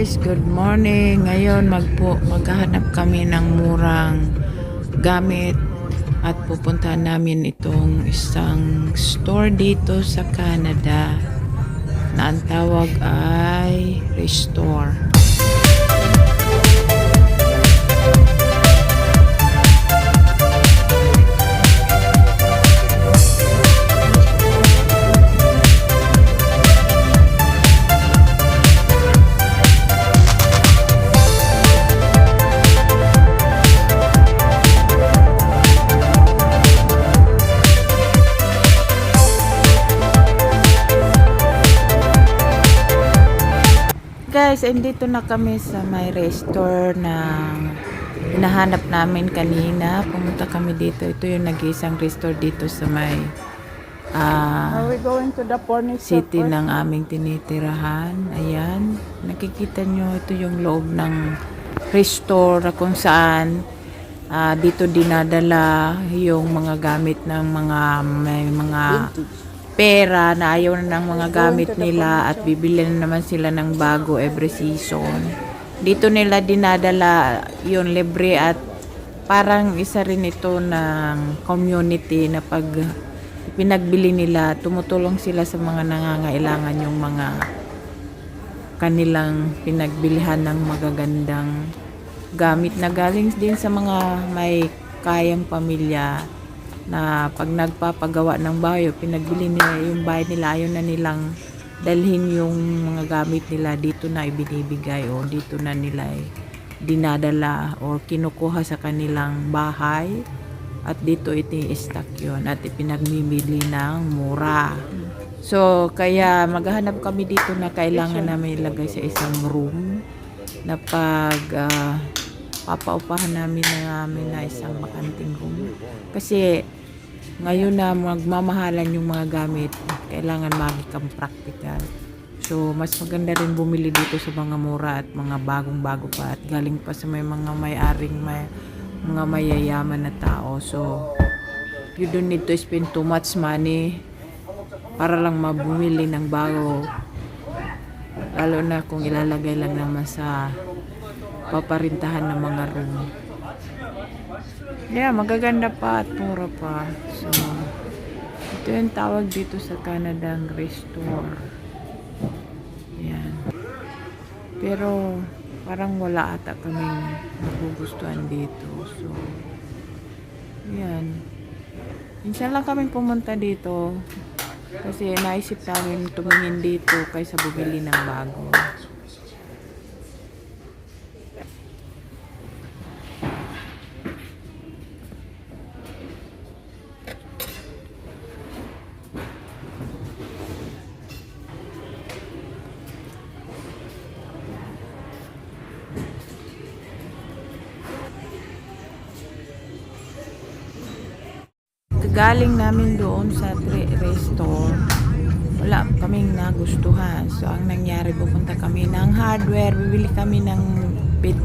guys, good morning. Ngayon magpo maghahanap kami ng murang gamit at pupuntahan namin itong isang store dito sa Canada na ang tawag ay Restore. Guys, andito na kami sa may restore na hinahanap namin kanina. Pumunta kami dito. Ito yung nag-iisang restore dito sa may ah, Are we going to the city ng aming tinitirahan. Ayan. Nakikita nyo, ito yung loob ng restore na kung saan ah, dito dinadala yung mga gamit ng mga may mga pera na ayaw na ng mga gamit nila at bibili na naman sila ng bago every season. Dito nila dinadala yung libre at parang isa rin ito ng community na pag pinagbili nila, tumutulong sila sa mga nangangailangan yung mga kanilang pinagbilihan ng magagandang gamit na galing din sa mga may kayang pamilya na pag nagpapagawa ng bayo, pinagbili nila yung bahay nila, ayaw na nilang dalhin yung mga gamit nila dito na ibinibigay o dito na nila dinadala o kinukuha sa kanilang bahay at dito ito i-stack yun at ipinagmimili ng mura. So, kaya maghahanap kami dito na kailangan namin ilagay sa isang room na pag ah, papaupahan namin na namin na isang makanting room. Kasi ngayon na magmamahalan yung mga gamit, kailangan magikang practical. So, mas maganda rin bumili dito sa mga mura at mga bagong-bago pa at galing pa sa may mga may-aring may, mga mayayaman na tao. So, you don't need to spend too much money para lang mabumili ng bago. Lalo na kung ilalagay lang naman sa paparintahan ng mga room. Yeah, magaganda pa at mura pa. So, ito yung tawag dito sa Canada ang restore. Yan. Pero, parang wala ata kaming nagugustuhan dito. So, yan. Minsan lang kami pumunta dito kasi naisip namin tumingin dito kaysa bumili ng bago. Galing namin doon sa restore. Wala kaming nagustuhan. So, ang nangyari, pupunta kami ng hardware. Bibili kami ng bed